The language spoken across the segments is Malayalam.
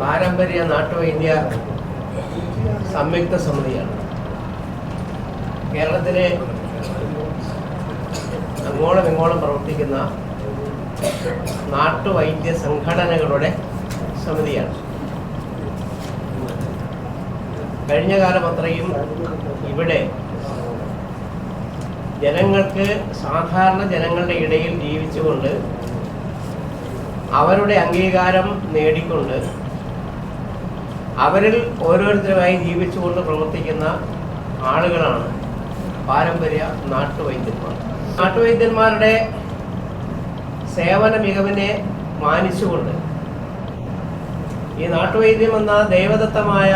പാരമ്പര്യ നാട്ടുവൈദ്യ സംയുക്ത സമിതിയാണ്. കേരളത്തിലെ അങ്ങോളം ഇങ്ങോളം പ്രവർത്തിക്കുന്ന നാട്ടുവൈദ്യ സംഘടനകളുടെ സമിതിയാണ്. കഴിഞ്ഞ കാലം അത്രയും ഇവിടെ ജനങ്ങൾക്ക് സാധാരണ ജനങ്ങളുടെ ഇടയിൽ ജീവിച്ചുകൊണ്ട് അവരുടെ അംഗീകാരം നേടിക്കൊണ്ട് അവരിൽ ഓരോരുത്തരുമായി ജീവിച്ചുകൊണ്ട് പ്രവർത്തിക്കുന്ന ആളുകളാണ് പാരമ്പര്യ നാട്ടുവൈദ്യന്മാർ. നാട്ടുവൈദ്യന്മാരുടെ സേവന മികവിനെ മാനിച്ചുകൊണ്ട് ഈ നാട്ടുവൈദ്യം എന്ന ദൈവദത്തമായ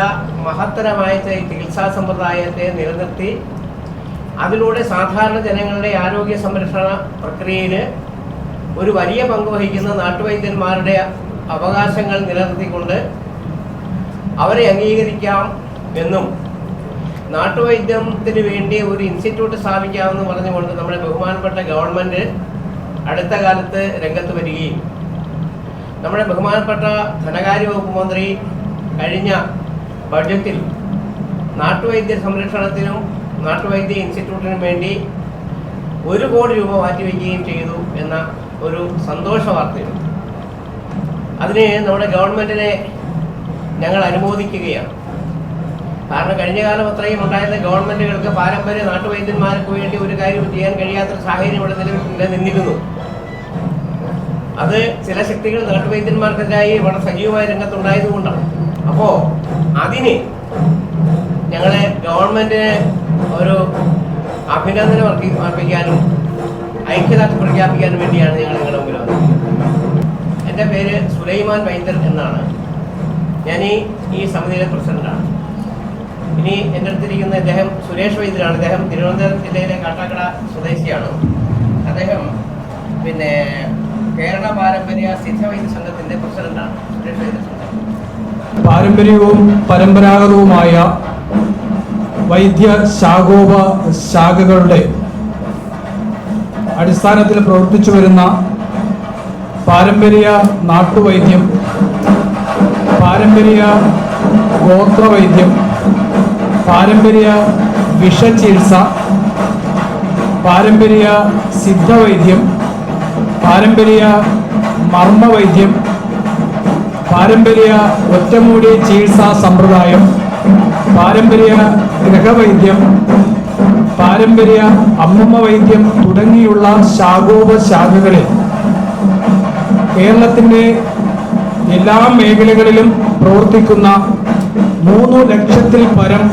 മഹത്തരമായ ചികിത്സാ സമ്പ്രദായത്തെ നിലനിർത്തി അതിലൂടെ സാധാരണ ജനങ്ങളുടെ ആരോഗ്യ സംരക്ഷണ പ്രക്രിയയിൽ ഒരു വലിയ പങ്ക് വഹിക്കുന്ന നാട്ടുവൈദ്യന്മാരുടെ അവകാശങ്ങൾ നിലനിർത്തിക്കൊണ്ട് അവരെ അംഗീകരിക്കാം എന്നും നാട്ടുവൈദ്യത്തിന് വേണ്ടി ഒരു ഇൻസ്റ്റിറ്റ്യൂട്ട് സ്ഥാപിക്കാമെന്ന് പറഞ്ഞുകൊണ്ട് നമ്മുടെ ബഹുമാനപ്പെട്ട ഗവൺമെന്റ് അടുത്ത കാലത്ത് രംഗത്ത് വരികയും. നമ്മുടെ ബഹുമാനപ്പെട്ട ധനകാര്യ വകുപ്പ് മന്ത്രി കഴിഞ്ഞ ബഡ്ജറ്റിൽ നാട്ടുവൈദ്യ സംരക്ഷണത്തിനും നാട്ടുവൈദ്യ ഇൻസ്റ്റിറ്റ്യൂട്ടിനും വേണ്ടി ഒരു കോടി രൂപ മാറ്റിവെക്കുകയും ചെയ്തു എന്ന ഒരു സന്തോഷ വാർത്തയുണ്ട്. അതിന് നമ്മുടെ ഗവൺമെന്റിനെ ഞങ്ങൾ അനുമോദിക്കുകയാണ്. കാരണം കഴിഞ്ഞ കാലം അത്രയും ഉണ്ടായിരുന്ന ഗവൺമെന്റുകൾക്ക് പാരമ്പര്യ നാട്ടുവൈദ്യന്മാർക്ക് വേണ്ടി ഒരു കാര്യം ചെയ്യാൻ കഴിയാത്തൊരു സാഹചര്യം ഇവിടെ നില- നിലനിന്നിരുന്നു അത് ചില ശക്തികൾ നാട്ടുവൈദ്യന്മാർക്കെതിരായി വളരെ സജീവമായ രംഗത്തുണ്ടായതുകൊണ്ടാണ്. അപ്പോൾ അതിന് ഞങ്ങളെ ഗവൺമെന്റിന് ഒരു അഭിനന്ദനം അർപ്പി- അർപ്പിക്കാനും ഐക്യദാർഢ്യം പ്രഖ്യാപിക്കാനും വേണ്ടിയാണ് ഞങ്ങൾ നിങ്ങളുടെ മുമ്പിൽ വന്നത്. എന്റെ പേര് സുലൈമാൻ വൈദ്യർ എന്നാണ്. ഞാൻ ഈ സമിതിയിലെ പ്രസിഡന്റാണ് ഇനി എന്റെ അടുത്തിരിക്കുന്ന ഇദ്ദേഹം സുരേഷ് വൈദ്യരാണ്. ഇദ്ദേഹം തിരുവനന്തപുരം ജില്ലയിലെ കാട്ടാക്കട സ്വദേശിയാണ്. അദ്ദേഹം പിന്നെ കേരള പാരമ്പര്യ സിദ്ധവൈദ്യ സംഘത്തിന്റെ പ്രസിഡന്റാണ്. സുരേഷ് വൈദ്യ സംഘം. പാരമ്പര്യവും പരമ്പരാഗതവുമായ വൈദ്യ ശാഖോപ ശാഖകളുടെ അടിസ്ഥാനത്തിൽ പ്രവർത്തിച്ചു വരുന്ന പാരമ്പര്യ നാട്ടുവൈദ്യം പാരമ്പര്യ ഗോത്രവൈദ്യം പാരമ്പര്യ വിഷചികിത്സ പാരമ്പര്യ സിദ്ധവൈദ്യം പാരമ്പര്യ മർമ്മവൈദ്യം പാരമ്പര്യ ഒറ്റമൂടി ചികിത്സാ സമ്പ്രദായം പാരമ്പര്യ ഗൃഹവൈദ്യം പാരമ്പര്യ അമ്മമ്മ വൈദ്യം തുടങ്ങിയുള്ള ശാഖോപശാഖകളിൽ കേരളത്തിന്റെ എല്ലാ മേഖലകളിലും പ്രവർത്തിക്കുന്ന മൂന്ന് ലക്ഷത്തിൽ പരം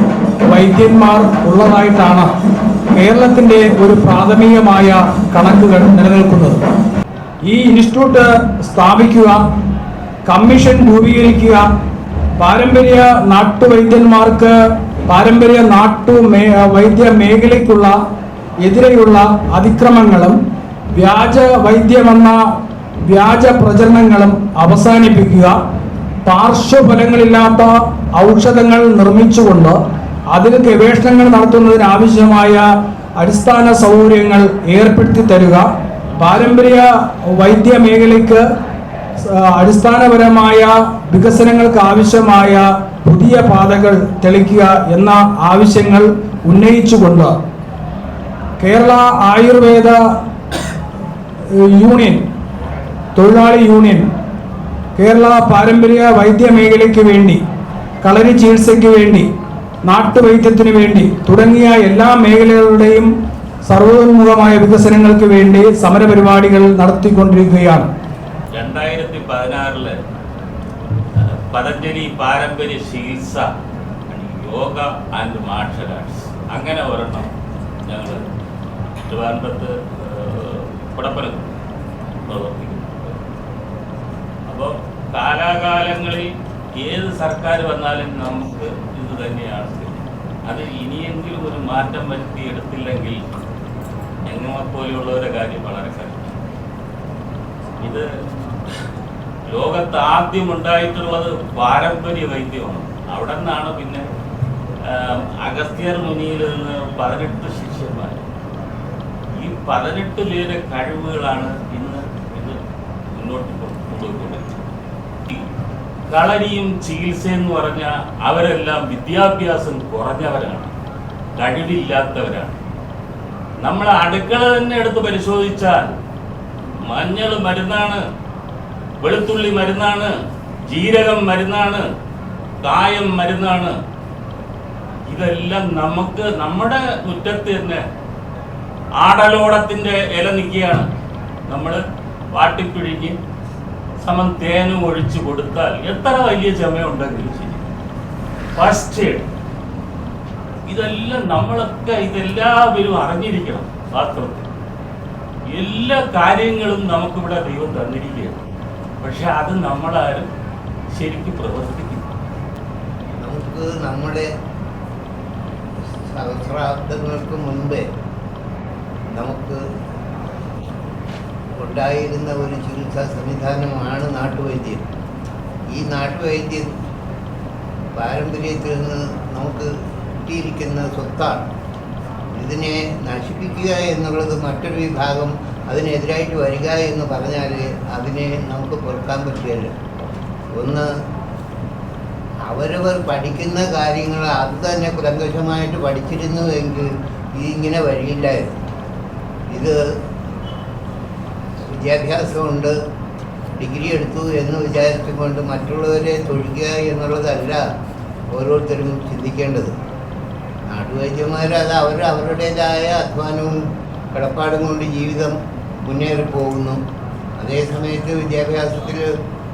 വൈദ്യന്മാർ ഉള്ളതായിട്ടാണ് കേരളത്തിന്റെ ഒരു പ്രാഥമികമായ കണക്കുകൾ നിലനിൽക്കുന്നത്. ഈ ഇൻസ്റ്റിറ്റ്യൂട്ട് സ്ഥാപിക്കുക കമ്മീഷൻ രൂപീകരിക്കുക പാരമ്പര്യ നാട്ടുവൈദ്യന്മാർക്ക് പാരമ്പര്യ നാട്ടു മേ വൈദ്യ മേഖലയ്ക്കുള്ള എതിരെയുള്ള അതിക്രമങ്ങളും വ്യാജ വൈദ്യമെന്ന വ്യാജ പ്രചരണങ്ങളും അവസാനിപ്പിക്കുക. പാർശ്വഫലങ്ങളില്ലാത്ത ഔഷധങ്ങൾ നിർമ്മിച്ചുകൊണ്ട് അതിൽ ഗവേഷണങ്ങൾ നടത്തുന്നതിന് ആവശ്യമായ അടിസ്ഥാന സൗകര്യങ്ങൾ ഏർപ്പെടുത്തി തരിക. പാരമ്പര്യ വൈദ്യ മേഖലയ്ക്ക് അടിസ്ഥാനപരമായ വികസനങ്ങൾക്ക് ആവശ്യമായ പുതിയ പാതകൾ തെളിക്കുക എന്ന ആവശ്യങ്ങൾ ഉന്നയിച്ചുകൊണ്ട് കേരള ആയുർവേദ യൂണിയൻ തൊഴിലാളി യൂണിയൻ കേരള പാരമ്പര്യ വൈദ്യമേഖലയ്ക്ക് വേണ്ടി കളരി ചികിത്സയ്ക്ക് വേണ്ടി നാട്ടുവൈദ്യത്തിന് വേണ്ടി തുടങ്ങിയ എല്ലാ മേഖലകളുടെയും സർവോന്മുഖമായ വികസനങ്ങൾക്ക് വേണ്ടി സമരപരിപാടികൾ നടത്തിക്കൊണ്ടിരിക്കുകയാണ്. രണ്ടായിരത്തി പതിനാറിൽ പതഞ്ജലി പാരമ്പര്യ ചികിത്സ യോഗ ആൻഡ് മാർഷൽ ആർട്സ് അങ്ങനെ ഒരെണ്ണം ഞങ്ങൾ ട്രിവാൻഡ്രത്ത് കുടപ്പനത്ത് പ്രവർത്തിക്കുന്നു. അപ്പോൾ കാലാകാലങ്ങളിൽ ഏത് സർക്കാർ വന്നാലും നമുക്ക് ഇത് തന്നെയാണ് അത് ഇനിയെങ്കിലും ഒരു മാറ്റം വരുത്തിയെടുത്തില്ലെങ്കിൽ ഞങ്ങളെപ്പോലെയുള്ളവരുടെ കാര്യം വളരെ കഷ്ടം. ഇത് ലോകത്ത് ആദ്യം ഉണ്ടായിട്ടുള്ളത് പാരമ്പര്യ വൈദ്യമാണ്. അവിടെ നിന്നാണ് പിന്നെ അഗസ്ത്യർ മുനിയിൽ നിന്ന് പതിനെട്ട് ശിഷ്യന്മാർ. ഈ പതിനെട്ട് പേരുടെ കഴിവുകളാണ് ഇന്ന് ഇത് മുന്നോട്ട് കൊണ്ടുപോയിക്കൊണ്ടിരിക്കുന്നത്. കളരിയും ചികിത്സയെന്ന് പറഞ്ഞാൽ അവരെല്ലാം വിദ്യാഭ്യാസം കുറഞ്ഞവരാണ്. കഴിവില്ലാത്തവരാണ്. നമ്മൾ അടുക്കള തന്നെ എടുത്ത് പരിശോധിച്ചാൽ മഞ്ഞൾ മരുന്നാണ് വെളുത്തുള്ളി മരുന്നാണ് ജീരകം മരുന്നാണ് കായം മരുന്നാണ്. ഇതെല്ലാം നമുക്ക് നമ്മുടെ മുറ്റത്ത് തന്നെ ആടലോടത്തിന്റെ ഇല നിൽക്കുകയാണ്. നമ്മൾ വാട്ടിപ്പിഴിഞ്ഞ് സമം തേനും ഒഴിച്ചു കൊടുത്താൽ എത്ര വലിയ ചുമയുണ്ടെങ്കിലും ശരി. ഫസ്റ്റ് എയ്ഡ് ഇതെല്ലാം നമ്മളൊക്കെ ഇതെല്ലാവരും അറിഞ്ഞിരിക്കണം വാസ്തവത്തിൽ എല്ലാ കാര്യങ്ങളും നമുക്കിവിടെ ദൈവം തന്നിരിക്കുകയാണ്. പക്ഷെ അത് നമ്മളാരും ശരിക്കും പ്രവർത്തിക്കും നമുക്ക് നമ്മുടെ സഹസ്രാബ്ദങ്ങൾക്ക് മുൻപേ നമുക്ക് ഉണ്ടായിരുന്ന ഒരു ചികിത്സാ സംവിധാനമാണ് നാട്ടുവൈദ്യം. ഈ നാട്ടുവൈദ്യം പാരമ്പര്യത്തിൽ നിന്ന് നമുക്ക് കിട്ടിയിരിക്കുന്ന സ്വത്താണ്. ഇതിനെ നശിപ്പിക്കുക എന്നുള്ളത് മറ്റൊരു വിഭാഗം അതിനെതിരായിട്ട് വരിക എന്ന് പറഞ്ഞാൽ അതിനെ നമുക്ക് പൊറുക്കാൻ പറ്റുകയില്ല ഒന്ന് അവരവർ പഠിക്കുന്ന കാര്യങ്ങൾ അത് തന്നെ കുലങ്കഷമായിട്ട് പഠിച്ചിരുന്നു എങ്കിൽ ഇതിങ്ങനെ വരിയില്ലായിരുന്നു ഇത് വിദ്യാഭ്യാസമുണ്ട് ഡിഗ്രി എടുത്തു എന്ന് വിചാരിച്ചുകൊണ്ട് മറ്റുള്ളവരെ തൊഴിക്കുക എന്നുള്ളതല്ല ഓരോരുത്തരും ചിന്തിക്കേണ്ടത്. നാട്ടുവൈദ്യന്മാർ അത് അവർ അവരുടേതായ അധ്വാനവും കിടപ്പാടും കൊണ്ട് ജീവിതം മുന്നേറി പോകുന്നു. അതേസമയത്ത് വിദ്യാഭ്യാസത്തിൽ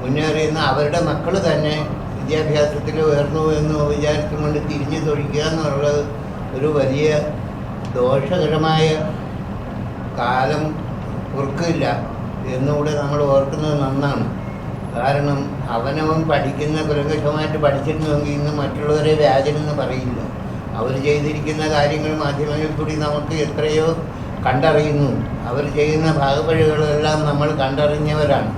മുന്നേറിയുന്ന അവരുടെ മക്കൾ തന്നെ വിദ്യാഭ്യാസത്തിൽ ഉയർന്നു എന്ന് വിചാരിച്ചുകൊണ്ട് തിരിഞ്ഞു തൊഴിക്കുക എന്നുള്ളത് ഒരു വലിയ ദോഷകരമായ കാലം ഓർക്കില്ല എന്നുകൂടെ നമ്മൾ ഓർക്കുന്നത് നന്നാണ്. കാരണം അവനവൻ പഠിക്കുന്ന കുലങ്കഷമായിട്ട് പഠിച്ചിരുന്നുവെങ്കിൽ ഇന്ന് മറ്റുള്ളവരെ വ്യാജനെന്ന് പറയില്ല. അവർ ചെയ്തിരിക്കുന്ന കാര്യങ്ങൾ മാധ്യമങ്ങളിൽ കൂടി നമുക്ക് എത്രയോ കണ്ടറിയുന്നു. അവർ ചെയ്യുന്ന ഭാഗപഴകളെല്ലാം നമ്മൾ കണ്ടറിഞ്ഞവരാണ്.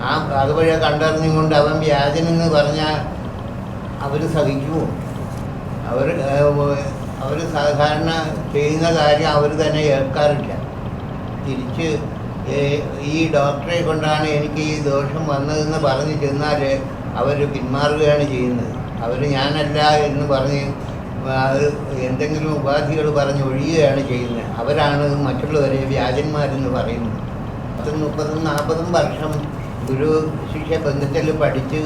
ആ ഭാഗപഴ കണ്ടറിഞ്ഞുകൊണ്ട് അവൻ വ്യാജനെന്ന് പറഞ്ഞാൽ അവർ സഹിക്കുമോ അവർ അവർ സാധാരണ ചെയ്യുന്ന കാര്യം അവർ തന്നെ ഏൽക്കാറില്ല. തിരിച്ച് ഈ ഡോക്ടറെ കൊണ്ടാണ് എനിക്ക് ഈ ദോഷം വന്നതെന്ന് പറഞ്ഞ് ചെന്നാൽ അവർ പിന്മാറുകയാണ് ചെയ്യുന്നത്. അവർ ഞാനല്ല എന്ന് പറഞ്ഞ് അത് എന്തെങ്കിലും ഉപാധികൾ പറഞ്ഞ് ഒഴിയുകയാണ് ചെയ്യുന്നത്. അവരാണ് മറ്റുള്ളവരെ വ്യാജന്മാരെന്ന് പറയുന്നത്. പത്തും മുപ്പതും നാൽപ്പതും വർഷം ഗുരു ശിക്ഷ ബന്ധത്തിൽ പഠിച്ച്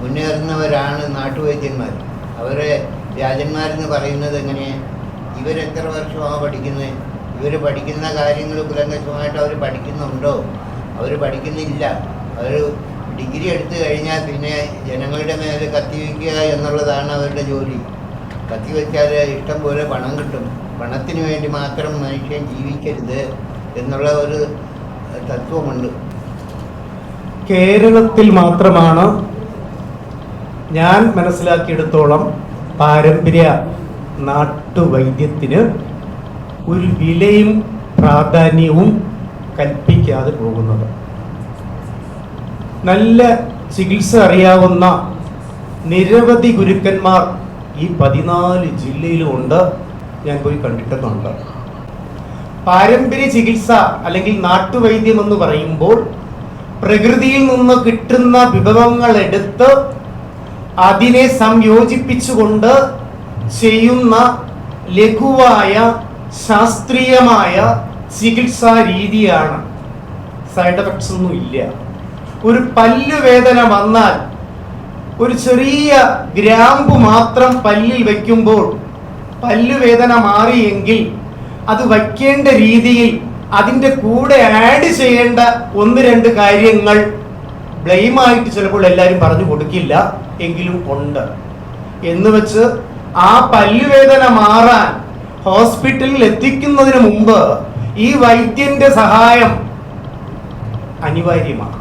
മുന്നേറുന്നവരാണ് നാട്ടുവൈദ്യന്മാർ. അവരെ വ്യാജന്മാരെന്ന് പറയുന്നത് എങ്ങനെ? ഇവരെത്ര വർഷമാണ് പഠിക്കുന്നത് ഇവർ പഠിക്കുന്ന കാര്യങ്ങൾ കുലങ്കശമായിട്ട് അവർ പഠിക്കുന്നുണ്ടോ? അവർ പഠിക്കുന്നില്ല. അവർ ഡിഗ്രി എടുത്തു കഴിഞ്ഞാൽ പിന്നെ ജനങ്ങളുടെ മേലെ കത്തിവെക്കുക എന്നുള്ളതാണ് അവരുടെ ജോലി. കത്തിവെച്ചാൽ ഇഷ്ടം പോലെ പണം കിട്ടും. പണത്തിന് വേണ്ടി മാത്രം മനുഷ്യൻ ജീവിക്കരുത് എന്നുള്ള ഒരു തത്വമുണ്ട്. കേരളത്തിൽ മാത്രമാണ് ഞാൻ മനസ്സിലാക്കിയെടുത്തോളം പാരമ്പര്യ നാട്ടുവൈദ്യത്തിന് ഒരു വിലയും പ്രാധാന്യവും കൽപ്പിക്കാതെ പോകുന്നത്. നല്ല ചികിത്സ അറിയാവുന്ന നിരവധി ഗുരുക്കന്മാർ ഈ പതിനാല് ജില്ലയിലുമുണ്ട് ഞാൻ പോയി കണ്ടിട്ടുണ്ട് പാരമ്പര്യ ചികിത്സ അല്ലെങ്കിൽ നാട്ടുവൈദ്യം എന്ന് പറയുമ്പോൾ പ്രകൃതിയിൽ നിന്ന് കിട്ടുന്ന വിഭവങ്ങൾ എടുത്ത് അതിനെ സംയോജിപ്പിച്ചുകൊണ്ട് ചെയ്യുന്ന ലഘുവായ ശാസ്ത്രീയമായ ചികിത്സാ രീതിയാണ് സൈഡ് എഫക്ട്സ് ഒന്നും ഇല്ല. ഒരു പല്ലുവേദന വന്നാൽ ഒരു ചെറിയ ഗ്രാമ്പു മാത്രം പല്ലിൽ വയ്ക്കുമ്പോൾ പല്ലുവേദന മാറിയെങ്കിൽ അത് വയ്ക്കേണ്ട രീതിയിൽ അതിന്റെ കൂടെ ആഡ് ചെയ്യേണ്ട ഒന്ന് രണ്ട് കാര്യങ്ങൾ ബ്ലെയിമായിട്ട് ചിലപ്പോൾ എല്ലാവരും പറഞ്ഞു കൊടുക്കില്ല എങ്കിലും ഉണ്ട്. എന്ന് വെച്ച് ആ പല്ലുവേദന മാറാൻ ഹോസ്പിറ്റലിൽ എത്തിക്കുന്നതിന് മുമ്പ് ഈ വൈദ്യന്റെ സഹായം അനിവാര്യമാണ്.